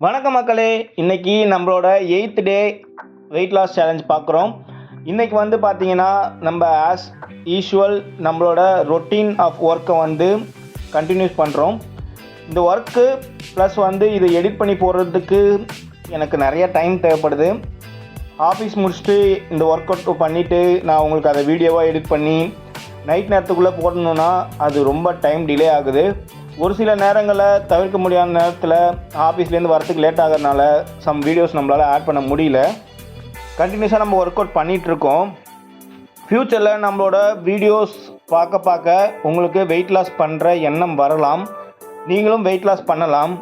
வணக்கம் மக்களே. இன்றைக்கி நம்மளோட eight day weight loss challenge பார்க்குறோம். இன்றைக்கி வந்து பார்த்திங்கன்னா நம்ம ஆஸ் யூஷுவல் நம்மளோட ரொட்டீன் ஆஃப் ஒர்க்கை வந்து கண்டினியூஸ் பண்ணுறோம் இந்த ஒர்க்கு ப்ளஸ் வந்து இதை எடிட் பண்ணி போடுறதுக்கு எனக்கு நிறைய டைம் தேவைப்படுது. ஆஃபீஸ் முடிச்சுட்டு இந்த ஒர்க் அவுட் பண்ணிவிட்டு நான் உங்களுக்கு அதை வீடியோவாக எடிட் பண்ணி நைட் நேரத்துக்குள்ளே போடணுன்னா அது ரொம்ப டைம் டிலே ஆகுது. ஒரு சில நேரங்களில் தவிர்க்க முடியாத நேரத்தில் ஆஃபீஸ்லேருந்து வரத்துக்கு லேட் ஆகிறதுனால சம் வீடியோஸ் நம்மளால் ஆட் பண்ண முடியல. கண்டினியூஸாக நம்ம ஒர்க் அவுட் பண்ணிகிட்ருக்கோம் ஃப்யூச்சரில் நம்மளோட வீடியோஸ் பார்க்க பார்க்க உங்களுக்கு வெயிட் லாஸ் பண்ணுற எண்ணம் வரலாம். நீங்களும் வெயிட் லாஸ் பண்ணலாம்.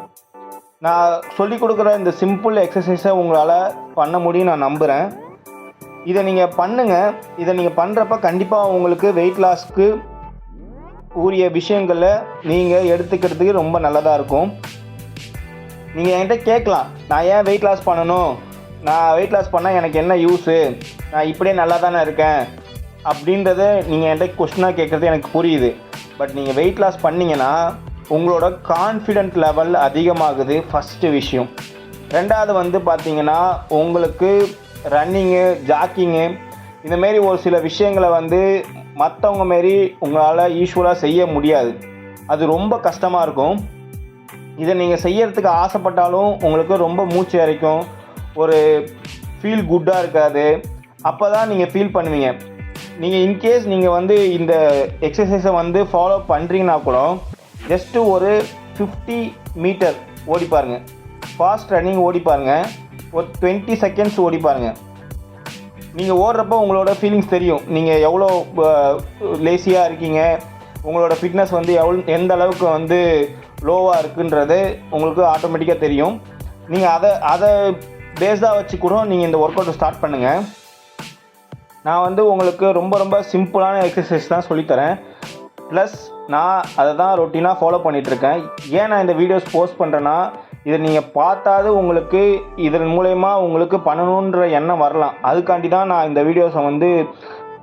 நான் சொல்லி கொடுக்குற இந்த சிம்பிள் எக்ஸசைஸை உங்களால் பண்ண முடியும் நான் நம்புகிறேன் இதை நீங்கள் பண்ணுங்கள் இதை நீங்கள் பண்ணுறப்ப கண்டிப்பாக உங்களுக்கு வெயிட் லாஸ்க்கு உரிய விஷயங்களை நீங்கள் எடுத்துக்கிறதுக்கு ரொம்ப நல்லதாக இருக்கும். நீங்கள் என்கிட்ட கேட்கலாம். நான் ஏன் வெயிட் லாஸ் பண்ணணும்? நான் வெயிட் லாஸ் பண்ணால் எனக்கு என்ன யூஸு நான் இப்படியே நல்லா தானே இருக்கேன்? அப்படின்றத நீங்கள் என்கிட்ட கொஸ்டினாக கேட்குறது எனக்கு புரியுது. பட் நீங்கள் வெயிட் லாஸ் பண்ணீங்கன்னா உங்களோட கான்ஃபிடென்ட் லெவல் அதிகமாகுது ஃபஸ்ட்டு விஷயம். ரெண்டாவது வந்து பார்த்திங்கன்னா உங்களுக்கு ரன்னிங்கு ஜாக்கிங்கு இந்தமாரி ஒரு சில விஷயங்களை வந்து மற்றவங்க மாரி உங்களால் யூஸ்வலாக செய்ய முடியாது. அது ரொம்ப கஷ்டமாக இருக்கும். இதை நீங்கள் செய்யறதுக்கு ஆசைப்பட்டாலும் உங்களுக்கு ரொம்ப மூச்சு அரைக்கும். ஒரு ஃபீல் குட்டாக இருக்காது. அப்போ தான் நீங்கள் ஃபீல் பண்ணுவீங்க நீங்கள் இன்கேஸ் நீங்கள் வந்து இந்த எக்ஸசைஸை வந்து ஃபாலோ பண்ணுறீங்கன்னா கூட ஜஸ்ட்டு ஒரு ஃபிஃப்டி மீட்டர் ஓடி பாருங்கள் ஃபாஸ்ட் ரன்னிங் ஓடி பாருங்கள் ஒரு டுவெண்ட்டி செகண்ட்ஸ் ஓடி பாருங்கள் நீங்கள் ஓடுறப்போ உங்களோட ஃபீலிங்ஸ் தெரியும். நீங்கள் எவ்வளோ லேசியாக இருக்கீங்க. உங்களோட ஃபிட்னஸ் வந்து எவ்வளோ எந்த அளவுக்கு வந்து லோவாக இருக்குன்றது உங்களுக்கு ஆட்டோமேட்டிக்காக தெரியும். நீங்கள் அதை அதை பேஸ்டாக வச்சு கூட நீங்கள் இந்த ஒர்க் அவுட்டை ஸ்டார்ட் பண்ணுங்கள் நான் வந்து உங்களுக்கு ரொம்ப ரொம்ப சிம்பிளான எக்ஸசைஸ் தான் சொல்லித்தரேன் ப்ளஸ் நான் அதை தான் ரொட்டீனாக ஃபாலோ பண்ணிகிட்ருக்கேன் ஏன் நான் இந்த வீடியோஸ் போஸ்ட் பண்ணுறேன்னா இதை நீங்கள் பார்த்தாது உங்களுக்கு இதன் மூலயமா உங்களுக்கு பண்ணணுன்ற எண்ணம் வரலாம். அதுக்காண்டி தான் நான் இந்த வீடியோஸை வந்து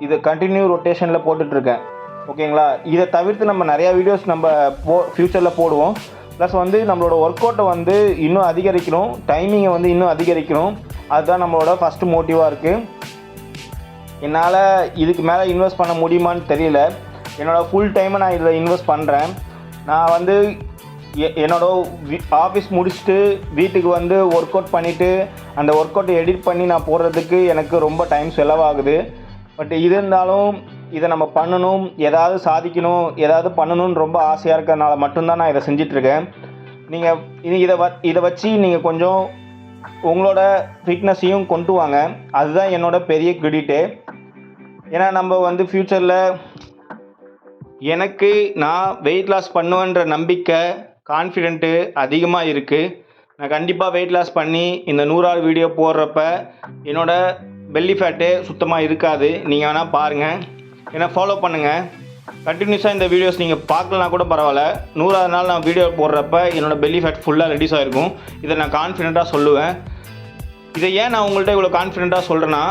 இதை கண்டினியூ ரொட்டேஷனில் போட்டுட்ருக்கேன். ஓகேங்களா? இதை தவிர்த்து நம்ம நிறையா வீடியோஸ் நம்ம போ ஃப்யூச்சரில் போடுவோம். ப்ளஸ் வந்து நம்மளோட ஒர்க் அவுட்டை வந்து இன்னும் அதிகரிக்கணும். டைமிங்கை வந்து இன்னும் அதிகரிக்கணும். அதுதான் நம்மளோட ஃபஸ்ட்டு மோட்டிவாக இருக்குது என்னால் இதுக்கு மேலே இன்வெஸ்ட் பண்ண முடியுமான்னு தெரியல. என்னோடய ஃபுல் டைமை நான் இதில் இன்வெஸ்ட் பண்ணுறேன் நான் வந்து என்னோட ஆஃபீஸ் முடிச்சுட்டு வீட்டுக்கு வந்து ஒர்க் அவுட் பண்ணிவிட்டு அந்த ஒர்க் அவுட்டை எடிட் பண்ணி நான் போடுறதுக்கு எனக்கு ரொம்ப டைம் செலவாகுது. பட் இது இருந்தாலும் இதை நம்ம பண்ணணும் ஏதாவது சாதிக்கணும் ஏதாவது பண்ணணும்னு ரொம்ப ஆசையாக இருக்கிறதுனால மட்டும்தான் நான் இதை செஞ்சிட்ருக்கேன். நீங்கள் இது இதை வ இதை வச்சு நீங்கள் கொஞ்சம் உங்களோட ஃபிட்னஸையும் கொண்டு வாங்க. அதுதான் என்னோட பெரிய கிரெடிட்டு. ஏன்னா நம்ம வந்து ஃப்யூச்சரில் எனக்கு நான் வெயிட் லாஸ் பண்ணுவேன்ற நம்பிக்கை கான்ஃபிடென்ட்டு அதிகமாக இருக்குது நான் கண்டிப்பாக வெயிட் லாஸ் பண்ணி இந்த நூறாறு வீடியோ போடுறப்ப என்னோடய பெல்லி ஃபேட்டு சுத்தமாக இருக்காது. நீங்கள் வேணால் பாருங்கள் ஏன்னா ஃபாலோ பண்ணுங்கள் கண்டினியூஸாக இந்த வீடியோஸ் நீங்கள் பார்க்கலனா கூட பரவாயில்ல. நூறாவது நாள் நான் வீடியோ போடுறப்ப என்னோட பெல்லி ஃபேட் ஃபுல்லாக ரெடியூஸ் ஆகிருக்கும் இதை நான் கான்ஃபிடென்ட்டாக சொல்லுவேன். இதை ஏன் நான் உங்கள்கிட்ட இவ்வளோ கான்ஃபிடென்ட்டாக சொல்கிறேன்னா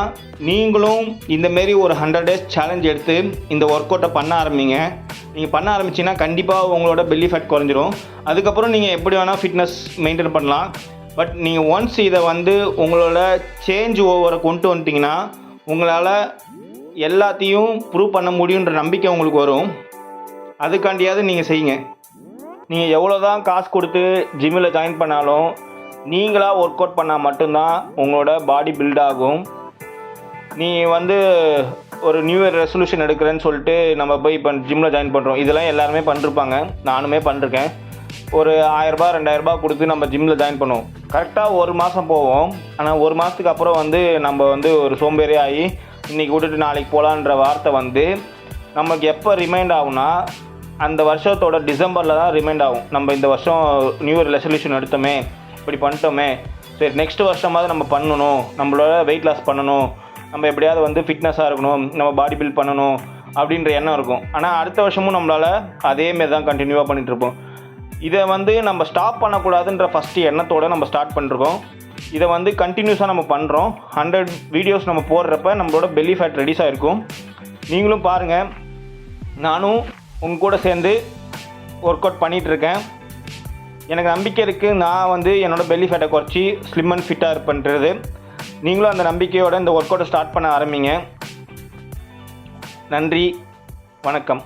நீங்களும் இந்தமாரி ஒரு ஹண்ட்ரட் டேஸ் சேலஞ்ச் எடுத்து இந்த ஒர்க் அவுட்டை பண்ண ஆரம்பிங்க. நீங்கள் பண்ண ஆரம்பிச்சிங்கன்னா கண்டிப்பாக உங்களோட பெல்லி ஃபேட் குறைஞ்சிரும். அதுக்கப்புறம் நீங்கள் எப்படி வேணால் ஃபிட்னஸ் மெயின்டைன் பண்ணலாம். பட் நீங்கள் ஒன்ஸ் இதை வந்து உங்களோட சேஞ்ச் ஓவரை கொண்டு வந்துட்டிங்கன்னா உங்களால் எல்லாத்தையும் ப்ரூவ் பண்ண முடியுன்ற நம்பிக்கை உங்களுக்கு வரும். அதுக்காண்டியாவது நீங்கள் செய்யுங்க. நீங்கள் எவ்வளோ தான் காசு கொடுத்து ஜிம்மில் ஜாயின் பண்ணாலும் நீங்களாக ஒர்க் அவுட் பண்ணால் மட்டும்தான் உங்களோட பாடி பில்ட் ஆகும். நீ வந்து ஒரு நியூ இயர் ரெசல்யூஷன் எடுக்கிறேன்னு சொல்லிட்டு நம்ம போய் இப்போ ஜிம்மில் ஜாயின் பண்ணுறோம் இதெல்லாம் எல்லாருமே பண்ணிருப்பாங்க. நானுமே பண்ணிருக்கேன். ஒரு ஆயரரூபா ரெண்டாயிரரூபா கொடுத்து நம்ம ஜிம்மில் ஜாயின் பண்ணுவோம். கரெக்டாக ஒரு மாதம் போவோம். ஆனால் ஒரு மாதத்துக்கு அப்புறம் வந்து நம்ம வந்து ஒரு சோம்பேறி ஆகி இன்றைக்கி விட்டுட்டு நாளைக்கு போகலான்ற வார்த்தை வந்து நமக்கு எப்போ ரிமைண்ட் ஆகும்னா அந்த வருஷத்தோட டிசம்பரில் தான் ரிமைண்ட் ஆகும். நம்ம இந்த வருஷம் நியூ இயர் ரெசல்யூஷன் எடுத்தோமே. இப்படி பண்ணிட்டோமே. சரி நெக்ஸ்ட் வருஷமாவது நம்ம பண்ணணும். நம்மளோட வெயிட் லாஸ் பண்ணணும். நம்ம எப்படியாவது வந்து ஃபிட்னஸாக இருக்கணும். நம்ம பாடி பில்ட் பண்ணணும் அப்படின்ற எண்ணம் இருக்கும். ஆனால் அடுத்த வருஷமும் நம்மளால் அதேமாரி தான் கண்டினியூவாக பண்ணிகிட்ருப்போம் இதை வந்து நம்ம ஸ்டாப் பண்ணக்கூடாதுன்ற ஃபஸ்ட்டு எண்ணத்தோடு நம்ம ஸ்டார்ட் பண்ணிருக்கோம். இதை வந்து கண்டினியூஸாக நம்ம பண்ணுறோம் ஹண்ட்ரட் வீடியோஸ் நம்ம போடுறப்ப நம்மளோட பெல்லி ஃபேட் ரெடியூஸ் ஆகிருக்கும் நீங்களும் பாருங்கள் நானும் உங்க கூட சேர்ந்து ஒர்க் அவுட் பண்ணிகிட்ருக்கேன் எனக்கு நம்பிக்கை இருக்குது நான் வந்து என்னோடய பெல்லி ஃபேட்டை குறைச்சி ஸ்லிம் அண்ட் ஃபிட்டாக இருப்பேன்றது நீங்களும் அந்த நம்பிக்கையோட இந்த ஒர்க் அவுட்டை ஸ்டார்ட் பண்ண ஆரம்பிங்க. நன்றி. வணக்கம்.